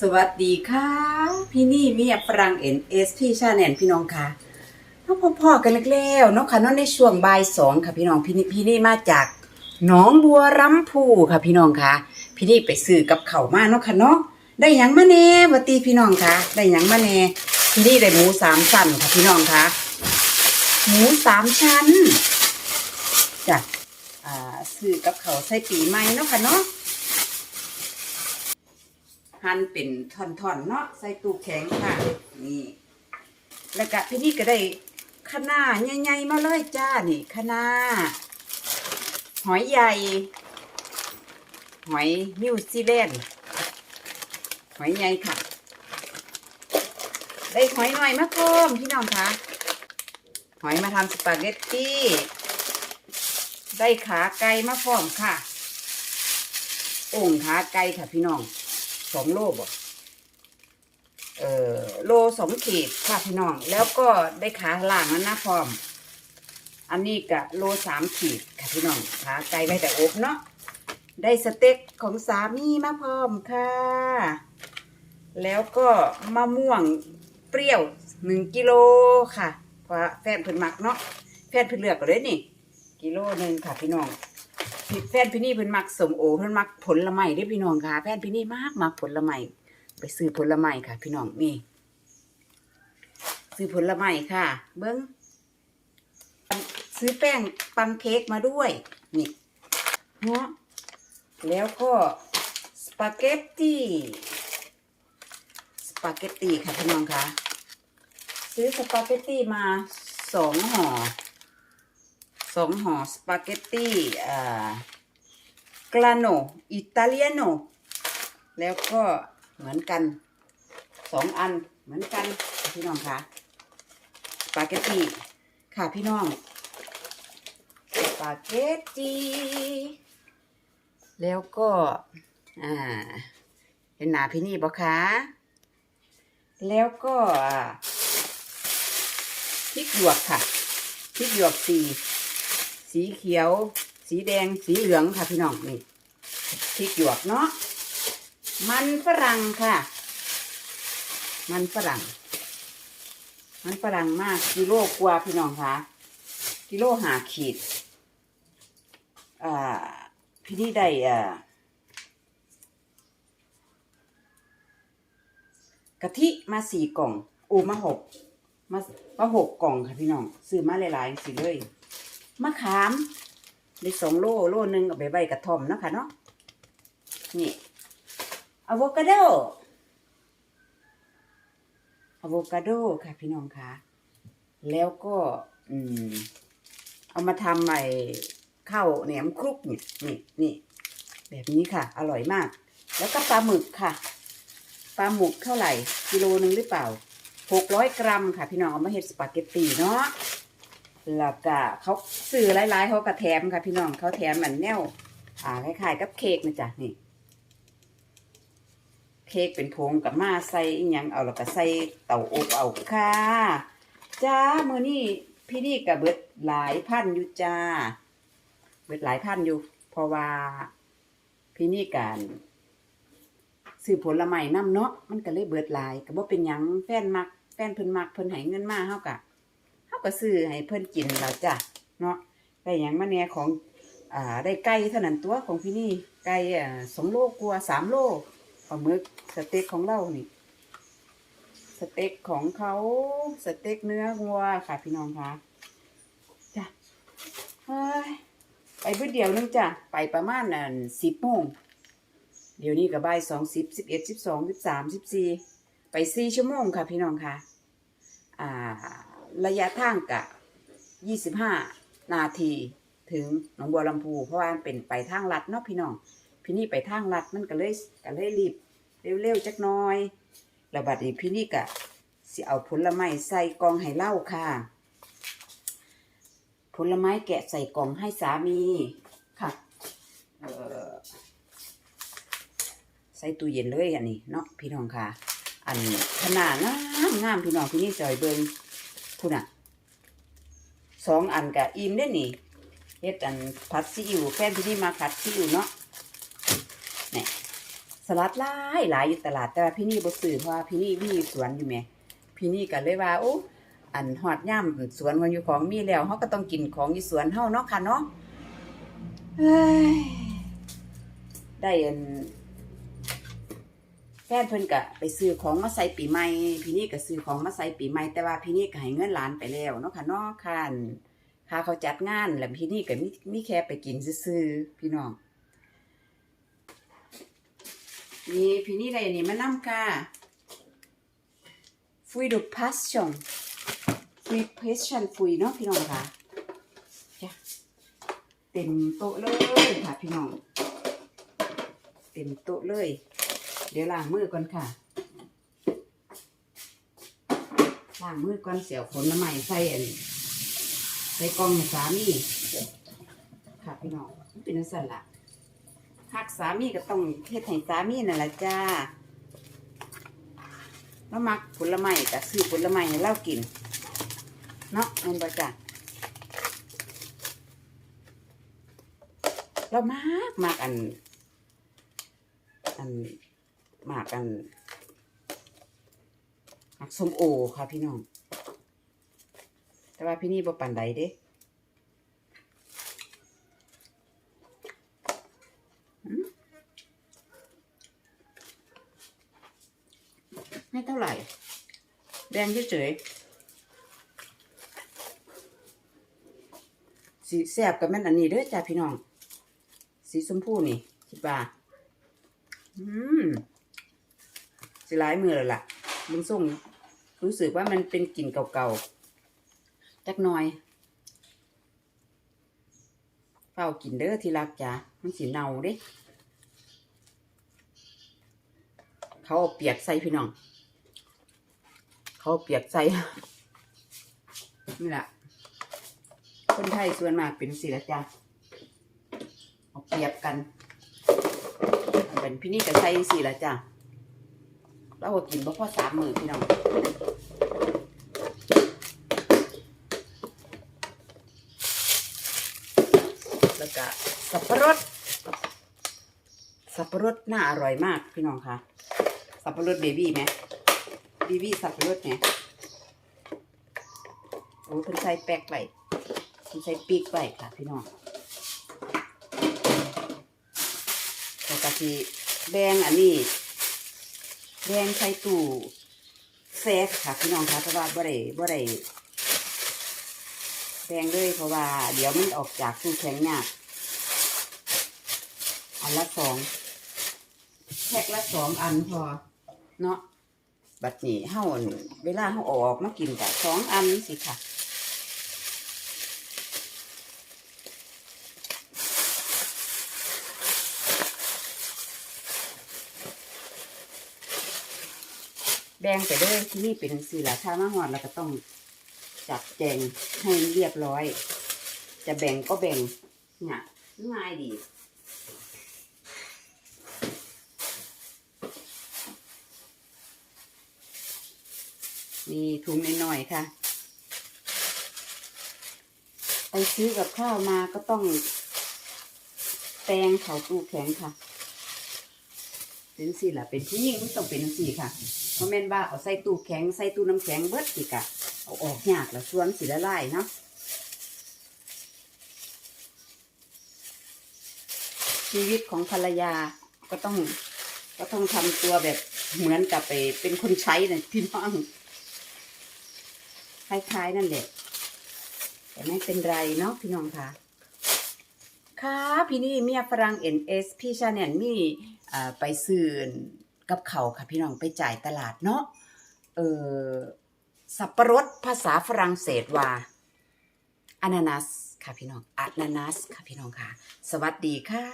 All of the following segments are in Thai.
สวัสดีค่ะ พี่นี่เมียฝรั่งเอ็นเอสพี่ชาแนนพี่น้องค่ะน้องพ่อๆกันเล็กแล้วเนาะค่ะน้องในช่วงบ่ายสองค่ะพี่น้องพี่นี่พี่นี่มาจากหนองบัวรำพูค่ะพี่น้องค่ะ พี่นี่ไปซื้อกับเข่ามาเนาะค่ะเนาะได้ยังมาแน่วัตีพี่น้องค่ะ ได้ยังมาแน่พี่นี่ได้หมูสามชั้นค่ะพี่น้องค่ะ หมูสามชั้นจ้ะอ่าซื้อกับเขาใส่ปีใหม่เนาะค่ะเนาะ หั่นเป็นท่อนๆเนาะใส่ตู้แข็งค่ะ นี่แล้วก็พี่นี่ก็ได้คะน้าใหญ่ๆมาเลยจ้านี่คะน้าหอยใหญ่ หอยนิวซีแลนด์หอยใหญ่ค่ะ ได้หอยหน่อยมาเพิ่มพี่น้องคะหอยมาทำสปาเกตตี้ ได้ขาไก่มาพร้อมค่ะโอ่งขาไก่ค่ะพี่น้อง สองโลบ่เอ่อโลสองขีดค่ะพี่น้อง แล้วก็ได้ขาล่างนั้นนะพร้อม อันนี้กะโลสามขีดค่ะพี่น้องขาไก่ได้แต่อบเนาะได้สเต็กของสามีมาพร้อมค่ะ แล้วก็มะม่วงเปรี้ยวหนึ่งกิโลค่ะ เพราะแฟนเพิ่นมักเนาะแฟนเพิ่นเลือกก็เลยนี่ กิโลหนึ่งค่ะพี่น้อง แฟนพี่นี่เพิ่นมักสมโอเพิ่นมักผลไม้เด้พี่น้องค่ะ แฟนพี่นี่มากมักผลไม้ไปซื้อผลไม้ค่ะ พี่น้องนี่ซื้อผลไม้ค่ะ เบิ้งซื้อแป้งปังเค้กมาด้วย นี่เนาะแล้วก็สปาเกตตี้สปาเกตตี้ค่ะพี่น้องค่ะ ซื้อสปาเกตตี้มาสองห่อ สองห่อสปาเกตตี้อ่ากลาโนอิตาเลียโนแล้วก็เหมือนกันสองอันเหมือนกันพี่น้องคะสปาเกตตี้ค่ะพี่น้องสปาเกตตี้แล้วก็อ่าเห็นหนาพี่นี่บอคะแล้วก็พริกหยวกค่ะพริกหยวกสี่ สีเขียว สีแดง สีเหลืองค่ะพี่น้องนี่พริกหยวกเนาะ มันฝรั่งค่ะ มันฝรั่ง มันฝรั่งมากกิโลกว่าพี่น้องคะกิโลหาขีด อ่า พี่นี่ได้อ่ากะทิมาสี่กล่องอูมาหกมามาหกกล่องค่ะพี่น้อง ซื้อมาหลายๆสิเลย มะขามได้สองโลโลหนึ่งเอาไปใบกระท่อมเนาะค่ะเนาะนี่อะโวคาโดอะโวคาโดค่ะพี่น้องค่ะ แล้วก็อืมเอามาทำใหม่ข้าวแหนมคลุกนี่นี่นี่แบบนี้ค่ะ อร่อยมาก แล้วก็ปลาหมึกค่ะปลาหมึกเท่าไหร่ กิโลหนึ่งหรือเปล่าหกร้อยกรัมค่ะ พี่น้องเอามาเฮ็ดสปาเกตตีเนาะ แล้วก็เขาซื้อหลายๆเขาก็แถมค่ะพี่น้องเขาแถมเหมือนแนวอ่าคล้ายๆกับเค้กนะจ๊ะนี่เค้กเป็นพงกับมาใส่อิหยังเอาแล้วก็ใส่เต่าอบเอาค่ะจ้ามือนี่พี่นี่กับเบิดหลายพันอยู่จ้า เบิดหลายพันอยู่ เพราะว่าพี่นี่การซื้อผลไม้น้ำเนาะมันก็เลยเบิดหลายก็บ่เป็นหยังแฟนมักแฟนเพิ่นมักเพิ่นให้เงินมาเฮากะ ก็ซื้อให้เพิ่นกินแล้วจ้ะเนาะได้หยังมาเนี่ยของอ่าได้ไก่เท่านั้นตัวของพี่นี่ไก่อ่าสองโลกว่าสามโลปลาหมึกสเต็กของเรานี่ สเต็กของเขาสเต็กเนื้อวัวค่ะพี่น้องคะจ้ะเฮ้ยไปเพื่อเดียวนึงจ้ะไปประมาณนั่นสิบโมงเดี๋ยวนี้ก็บ่ายสองสิบสิบเอ็ดสิบสองสิบสามสิบสี่ไปสี่ชั่วโมงค่ะพี่น้องคะอ่า ระยะทางกะ25นาทีถึงหนองบัวลำพู เพราะว่าเป็นไปทางลัดเนาะพี่น้อง พี่นี่ไปทางลัดมันก็เลยก็เลยรีบเร็วๆจักน้อยแล้วบัดนี้พี่นี่กะสิเอาผลไม้ใส่กล่องให้เล่าค่ะ ผลไม้แกะใส่กล่องให้สามีค่ะเออใส่ตู้เย็นเลยอันนี้เนาะพี่น้องค่ะ อันขนาดงามงามพี่น้องพี่นี่จอยเบิง คุณอะสองอันกับอิ่มได้นี่เฮ็ดอันผัดซีอิ๊วแฟนพี่นี่มาผัดซีอิ๊วเนาะเนี่ยสลัดหลายหลายอยู่ตลาดแต่ว่าพี่นี่บ่ซื้อเพราะว่าพี่นี่มีสวนอยู่แหมพี่นี่ก็เลยว่าโอ้อันฮอดย่ามสวนมันอยู่ของมีแล้วเฮาก็ต้องกินของอยู่สวนเฮาเนาะค่ะเนาะได้อัน นเพิ่นก็ไปซื้อของมาใส่ปีใหม่ พี่นี่ก็ซื้อของมาใส่ปีใหม่ แต่ว่าพี่นี่ก็ให้เงินหลานไปแล้วเนาะค่ะนาะค่ะอันค่าเขาจัดงานแล้วพี่นี่ก็มีมีแค่ไปกินซื่อๆพี่น้องนี่พี่นี่ได้อันนี้มานำค่ะฟุยดูพัสชงฟุยเพชชันฟุยเนาะพี่น้องค่ะจ้ะเต็มโต๊ะเลยค่ะพี่น้องเต็มโต๊ะเลย เดี๋ยวล้างมือก่อนค่ะล้างมือก่อนเสียวผลไม้ใส่อันใส่กล่องให้สามีค่ะพี่น้องมันเป็นสั่นละหักสามีก็ต้องเฮ็ดให้สามีนั่นแหละจ้าแล้วมักผลไม้ก็ซื้อผลไม้ให้เรากิน เนาะแมันบ่จ้าเรามากมากอัน อัน หมากอันหมักส้มโอค่ะพี่น้อง แต่ว่าพี่นี่บ่ปานใดเด้ไม่เท่าไหร่ แดงเฉยๆสีแสบกับแม่นอันนี้เด้อจ้าพี่น้อง สีชมพูนี่คิดว่า อืม สิหลายมือแล้วล่ะมึงส่งรู้สึกว่ามันเป็นกลิ่นเก่าๆจักหน่อยเฝ้ากินเด้อที่รักจ้ามันสีเน่าเด้ เขาเอาเปียกใส่พี่น้อง เขาเปียกใส่นี่แหละคนไทยส่วนมากเป็นสิละจ้ะเอาเปียบกันเป็นพี่นี่กับใส่สิละจ้ะ เราก็กินเพราะพ่อสามมือพี่น้องแล้วก็สับปะรดสับปะรดน่าอร่อยมากพี่น้องคะสับปะรดเบบี้ไหมเบบี้สับปะรดเนี่ยโอ้เพิ่นใส่แป๊กไปเพิ่นใส่ปีกไปค่ะพี่น้องแล้วก็ที่แบงอันนี้ แดงใส่ตู้แซกค่ะพี่น้องคะเพราะว่าบ่ได้บ่ได้แดงเลยเพราะว่า เดี๋ยวมันออกจากตู้แข็งยากอันละสองแพ็คละสองอันพอ เนาะบัดนี้เฮาอั่นเวลาเฮาออกมากินกะสองอันนี่สิค่ะ แบ่งไปเลยที่นี่เป็นสี่ละถ้ามาหอดเราก็ต้องจัดแจงให้เรียบร้อย จะแบ่งก็แบ่งเนี่ยง่ายดีนี่ถุงน้อยๆค่ะ ไปซื้อกับข้าวมาก็ต้องแปรงเขาตู้แข็งค่ะ เป็นสี่ละเป็นผู้หญิงมันต้องเป็นสี่ค่ะเพราะแม่นว่าเอาใส่ตู้แข็งใส่ตู้น้ำแข็งเบิดสิกะเอาออกยากแล้วส่วนสีละลายเนาะชีวิตของภรรยาก็ต้องก็ต้องทำตัวแบบเหมือนกับไปเป็นคนใช้นะพี่น้องคล้ายๆนั่นแหละแต่ไม่เป็นไรเนาะพี่น้องค่ะค่ะพี่นี่เมียฝรั่งเอ็นเอสพี่ชาแนนมี่ ไปซื้อกับเขาค่ะพี่น้องไปจ่ายตลาดเนาะเออสับปะรดภาษาฝรั่งเศสว่าอนานัสค่ะพี่น้องอนานัสค่ะพี่น้องค่ะ สวัสดีค่ะ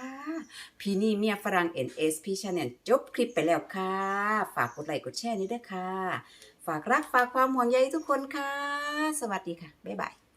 พี่นี่เมียฝรั่งเอ็นเอสพี่ชาแนลจบคลิปไปแล้วค่ะ ฝากกดไลค์กดแชร์นี้ด้วยค่ะ ฝากรักฝากความห่วงใยทุกคนค่ะ สวัสดีค่ะ บ๊ายบาย